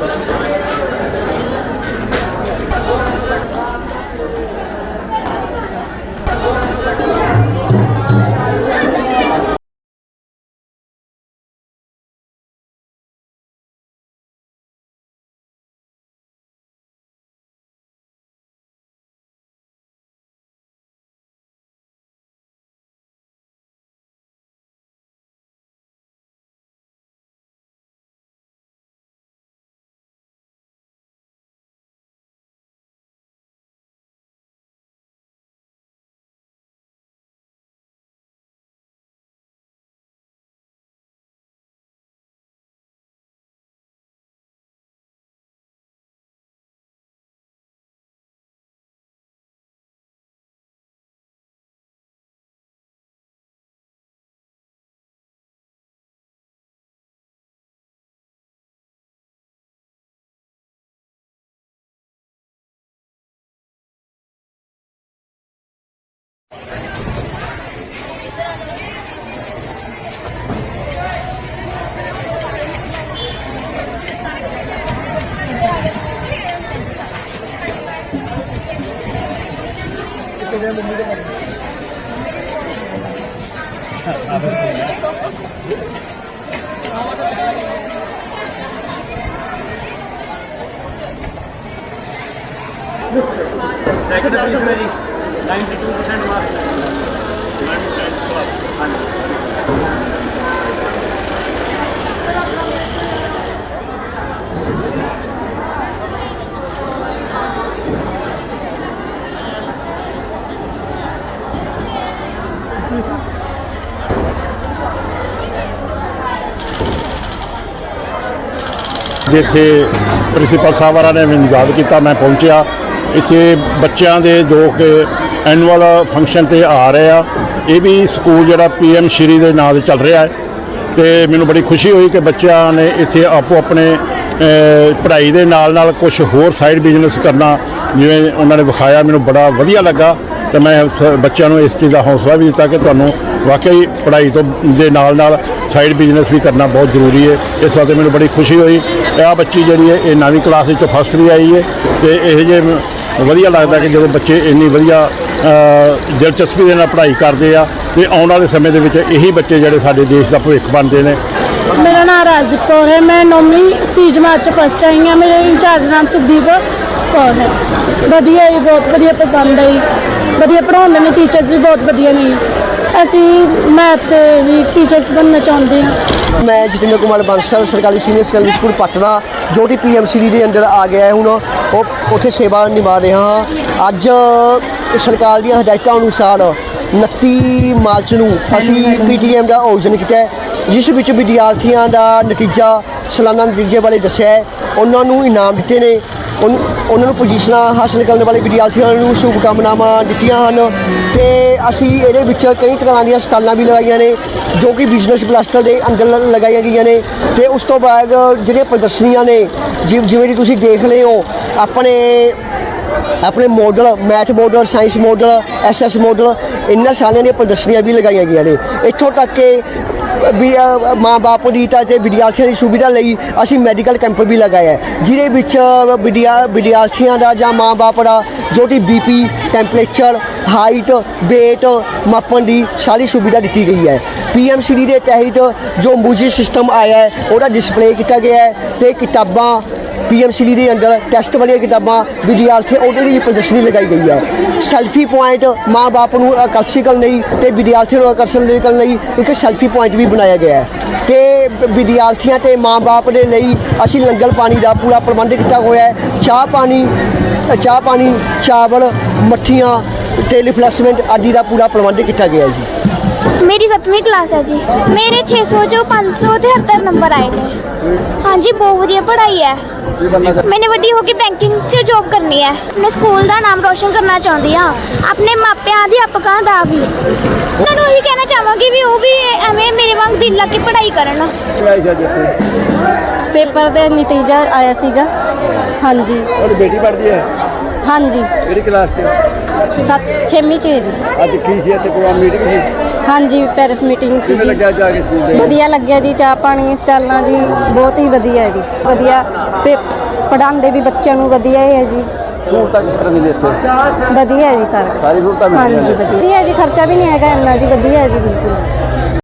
그렇습니다. Second position ਹੈ ਜੀ 92% mark ਜਿੱਥੇ ਪ੍ਰਿੰਸੀਪਲ ਸਾਹਿਬ ਵਾਲਾ ਨੇ ਮੈਨੂੰ ਯਾਦ ਕੀਤਾ, ਮੈਂ ਪਹੁੰਚਿਆ। ਇੱਥੇ ਬੱਚਿਆਂ ਦੇ ਜੋ ਕਿ ਐਨੂਅਲ ਫੰਕਸ਼ਨ ਤੇ ਆ ਰਹੇ ਆ, ਇਹ ਵੀ ਸਕੂਲ ਜਿਹੜਾ ਪੀਐਮ ਸ਼੍ਰੀ ਦੇ ਨਾਂ ਤੇ ਚੱਲ ਰਿਹਾ ਹੈ। ਤੇ ਮੈਨੂੰ ਬੜੀ ਖੁਸ਼ੀ ਹੋਈ ਕਿ ਬੱਚਿਆਂ ਨੇ ਇੱਥੇ ਆਪੋ ਆਪਣੇ ਪੜ੍ਹਾਈ ਦੇ ਨਾਲ ਨਾਲ ਕੁਝ ਹੋਰ ਸਾਈਡ ਬਿਜ਼ਨਸ ਕਰਨਾ, ਜਿਵੇਂ ਉਹਨਾਂ ਨੇ ਵਿਖਾਇਆ, ਮੈਨੂੰ ਬੜਾ ਵਧੀਆ ਲੱਗਾ। ਤੇ ਮੈਂ ਸ- ਬੱਚਿਆਂ ਨੂੰ ਇਸ ਚੀਜ਼ ਦਾ ਹੌਸਲਾ ਵੀ ਦਿੱਤਾ ਕਿ ਤੁਹਾਨੂੰ ਵਾਕਈ ਪੜ੍ਹਾਈ ਤੋਂ ਦੇ ਨਾਲ ਨਾਲ ਸਾਈਡ ਬਿਜ਼ਨਸ ਵੀ ਕਰਨਾ ਬਹੁਤ ਜ਼ਰੂਰੀ ਹੈ। ਇਸ ਵਾਸਤੇ ਮੈਨੂੰ ਬੜੀ ਖੁਸ਼ੀ ਹੋਈ। ਇਹ ਬੱਚੀ ਜਿਹੜੀ ਹੈ ਇਹ ਨਵੀਂ ਕਲਾਸ ਵਿੱਚ ਫਸਟ ਵੀ ਆਈ ਹੈ ਤੇ ਇਹ ਜੇ ਵਧੀਆ ਲੱਗਦਾ ਕਿ ਜਦੋਂ ਬੱਚੇ ਇੰਨੀ ਵਧੀਆ ਅ, ਦਿਲਚਸਪੀ ਦੇ ਨਾਲ ਪੜ੍ਹਾਈ ਕਰਦੇ ਆ ਤੇ ਆਉਣ ਵਾਲੇ ਸਮੇਂ ਦੇ ਵਿੱਚ ਇਹੀ ਬੱਚੇ ਜਿਹੜੇ ਸਾਡੇ ਦੇਸ਼ ਦਾ ਭਵਿੱਖ ਬਣਦੇ ਨੇ। ਮੇਰਾ ਨਾਮ ਰਾਜਦੀਪ ਕੌਰ ਹੈ। ਮੈਂ ਨੌਵੀਂ ਸੀ ਜਮਾਤ ਚ ਫਸਟ ਆਈ ਹਾਂ। ਮੇਰੇ ਇੰਚਾਰਜ ਨਾਮ ਸੁਖਦੀਪ ਕੌਰ ਹੈ। ਵਧੀਆ ਜੀ ਬਹੁਤ ਵਧੀਆ ਪ੍ਰਬੰਧ ਹੈ ਜੀ। ਵਧੀਆ ਪੜ੍ਹਾਉਂਦੇ ਨੇ ਟੀਚਰਸ ਵੀ ਬਹੁਤ ਵਧੀਆ ਨੇ। ਅਸੀਂ ਮੈਥ ਦੇ ਵੀ ਟੀਚਰਸ ਬਣਨਾ ਚਾਹੁੰਦੇ ਹਾਂ। ਮੈਂ ਜਤਿੰਦਰ ਕੁਮਾਰ ਬਾਂਸਲ, ਸਰਕਾਰੀ ਸੀਨੀਅਰ ਸੈਕੰਡਰੀ ਸਕੂਲ ਪਟਨਾ, ਜੋ ਕਿ ਪੀਐਮਸੀਡੀ ਦੇ ਅੰਦਰ ਆ ਗਿਆ ਹੈ ਹੁਣ। ਉਹ ਉੱਥੇ ਸੇਵਾ ਨਿਭਾ ਰਿਹਾ ਹਾਂ। ਅੱਜ ਸਰਕਾਰ ਦੀਆਂ ਹਦਾਇਤਾਂ ਅਨੁਸਾਰ 29 ਮਾਰਚ ਨੂੰ ਅਸੀਂ ਪੀਟੀਐਮ ਦਾ ਆਯੋਜਨ ਕੀਤਾ ਜਿਸ ਵਿੱਚ ਵਿਦਿਆਰਥੀਆਂ ਦਾ ਨਤੀਜਾ, ਸਾਲਾਨਾ ਨਤੀਜੇ ਬਾਰੇ ਦੱਸਿਆ ਉਹਨਾਂ ਨੂੰ ਇਨਾਮ ਦਿੱਤੇ ਨੇ। ਉਨ- ਉਹਨਾਂ ਨੂੰ ਪੋਜੀਸ਼ਨਾਂ ਹਾਸਲ ਕਰਨ ਵਾਲੇ ਵਿਦਿਆਰਥੀਆਂ ਨੂੰ ਸ਼ੁਭਕਾਮਨਾਵਾਂ ਦਿੱਤੀਆਂ ਹਨ ਤੇ ਅਸੀਂ ਇਹਦੇ ਵਿੱਚ ਕਈ ਤਰ੍ਹਾਂ ਦੀਆਂ ਸਟਾਲਾਂ ਵੀ ਲਗਾਈਆਂ ਨੇ, ਜੋ ਕਿ ਬਿਜ਼ਨਸ ਕਲਸਟਰ ਦੇ ਅੰਦਰ ਲ- ਲਗਾਈਆਂ ਗਈਆਂ ਨੇ ਤੇ ਉਸ ਤੋਂ ਬਾਅਦ ਜਿਹੜੀਆਂ ਪ੍ਰਦਰਸ਼ਨੀਆਂ ਨੇ ਜਿ- ਜਿਵੇਂ ਕਿ ਤੁਸੀਂ ਦੇਖ ਰਹੇ ਹੋ, ਆਪਣੇ ਆਪਣੇ model math model science model SS model ਇਹਨਾਂ ਸਾਰਿਆਂ ਦੀਆਂ ਪ੍ਰਦਰਸ਼ਨੀਆਂ ਵੀ ਲਗਾਈਆਂ ਗਈਆਂ ਨੇ। ਇੱਥੋਂ ਤੱਕ ਕਿ ਵੀ ਮਾਂ ਬਾਪ ਦੀ ਤਾਂ ਤੇ ਵਿਦਿਆਰਥੀਆਂ ਦੀ ਸੁਵਿਧਾ ਲਈ ਅਸੀਂ ਮੈਡੀਕਲ ਕੈਂਪ ਵੀ ਲਗਾਇਆ ਜਿਹਦੇ ਵਿੱਚ ਵਿਦਿਆ, ਵਿਦਿਆਰਥੀਆਂ ਦਾ ਜਾਂ ਮਾਂ ਬਾਪ ਦਾ ਜੋ ਕਿ ਬੀਪੀ ਟੈਂਪਰੇਚਰ ਹਾਈਟ weight, ਮਾਪਣ ਦੀ ਸਾਰੀ ਸੁਵਿਧਾ ਦਿੱਤੀ ਗਈ ਹੈ। ਪੀਐਮਸੀਡੀ ਦੇ ਤਹਿਤ ਜੋ ਮੂਜੀ ਸਿਸਟਮ ਆਇਆ ਹੈ, ਉਹਦਾ ਡਿਸਪਲੇ ਕੀਤਾ ਗਿਆ ਹੈ ਤੇ ਕਿਤਾਬਾਂ ਪੀਐਮਸੀਡੀ ਦੇ ਅੰਦਰ ਟੈਸਟ ਵਾਲੀਆਂ ਕਿਤਾਬਾਂ, ਵਿਦਿਆਰਥੀ ਉਹਦੇ ਦੀ ਵੀ ਪ੍ਰਦਰਸ਼ਨੀ ਲਗਾਈ ਗਈ ਹੈ ਸੈਲਫੀ ਪੁਆਇੰਟ ਮਾਂ-ਬਾਪ ਨੂੰ ਆਕਰਸ਼ਿਤ ਕਰਨ ਲਈ ਤੇ ਵਿਦਿਆਰਥੀਆਂ ਨੂੰ ਆਕਰਸ਼ਿਤ ਕਰਨ ਲਈ ਇੱਕ ਸੈਲਫੀ ਪੁਆਇੰਟ ਵੀ ਬਣਾਇਆ ਗਿਆ ਹੈ। ਤੇ ਵਿਦਿਆਰਥੀਆਂ ਤੇ ਮਾਂ-ਬਾਪ ਦੇ ਲਈ ਅਸੀਂ ਲੰਗਰ ਪਾਣੀ ਦਾ ਪੂਰਾ ਪ੍ਰਬੰਧ ਕੀਤਾ ਹੋਇਆ ਹੈ। ਚਾਹ ਪਾਣੀ ਚਾਹ ਪਾਣੀ, ਚਾਵਲ, ਮੱਠੀਆਂ ਤੇ ਰਿਫਲੈਕਸਮੈਂਟ ਆਦਿ ਦਾ ਪੂਰਾ ਪ੍ਰਬੰਧ ਕੀਤਾ ਗਿਆ ਹੈ ਜੀ। ਮੇਰੀ 7ਵੀਂ ਕਲਾਸ ਹੈ ਜੀ। ਮੇਰੇ 600 ਚੋਂ 573 ਨੰਬਰ ਆਏ ਨੇ। ਹਾਂਜੀ, ਬਹੁਤ ਵਧੀਆ ਪੜ੍ਹਾਈ ਹੈ। ਮੈਨੇ ਵੱਡੀ ਹੋ ਕੇ ਬੈਂਕਿੰਗ 'ਚ ਜੌਬ ਕਰਨੀ ਹੈ ਮੈਂ ਸਕੂਲ ਦਾ ਨਾਮ ਰੋਸ਼ਨ ਕਰਨਾ ਚਾਹੁੰਦੀ ਹਾਂ ਆਪਣੇ ਮਾਪਿਆਂ ਅਧਿਆਪਕਾਂ ਦਾ ਵੀ ਉਹਨਾਂ ਨੂੰ ਇਹੀ ਕਹਿਣਾ ਚਾਹਾਂਗੀ ਵੀ ਉਹ ਵੀ ਐਵੇਂ ਮੇਰੇ ਵਾਂਗ ਦਿਲ ਲਾ ਕੇ ਪੜ੍ਹਾਈ ਕਰਨ ਪੇਪਰ ਦੇ ਨਤੀਜਾ ਆਇਆ ਸੀਗਾ ਹਾਂਜੀ ਤੁਹਾਡੀ ਬੇਟੀ ਪੜ੍ਹਦੀ ਹੈ ਹਾਂਜੀ ਕਿਹੜੀ ਕਲਾਸ 'ਚ 7 6ਵੀਂ ਚ ਹੈ ਜੀ ਅੱਜ ਕੀ ਸੀ ਇੱਥੇ ਪ੍ਰੋਗਰਾਮ ਮੀਟਿੰਗ ਸੀ ਹਾਂਜੀ ਪੈਰਿਸ ਮੀਟਿੰਗ ਸੀ ਲੱਗਿਆ ਜਾ ਕੇ ਸਕੂਲ ਦੇ? ਵਧੀਆ ਲੱਗਿਆ ਜੀ ਚਾਹ ਪਾਣੀ ਸਟਾਲਾਂ ਜੀ ਬਹੁਤ ਹੀ ਵਧੀਆ ਜੀ। ਵਧੀਆ ਪੜਾਉਂਦੇ ਵੀ ਬੱਚਿਆਂ ਨੂੰ ਵਧੀਆ ਹੀ ਹੈ ਜੀ। ਸਹੂਲਤਾਂ ਕਿਸ ਤਰ੍ਹਾਂ ਮਿਲੇ ਇੱਥੇ? ਵਧੀਆ ਹੈ ਜੀ ਸਾਰਾ। ਸਾਰੀ ਸਹੂਲਤਾਂ ਮਿਲਦੀਆਂ ਹਾਂਜੀ। ਵਧੀਆ। ਜੀ ਖਰਚਾ ਵੀ ਨਹੀਂ ਹੈਗਾ ਇੰਨਾ ਜੀ ਵਧੀਆ ਹੈ ਜੀ ਬਿਲਕੁਲ।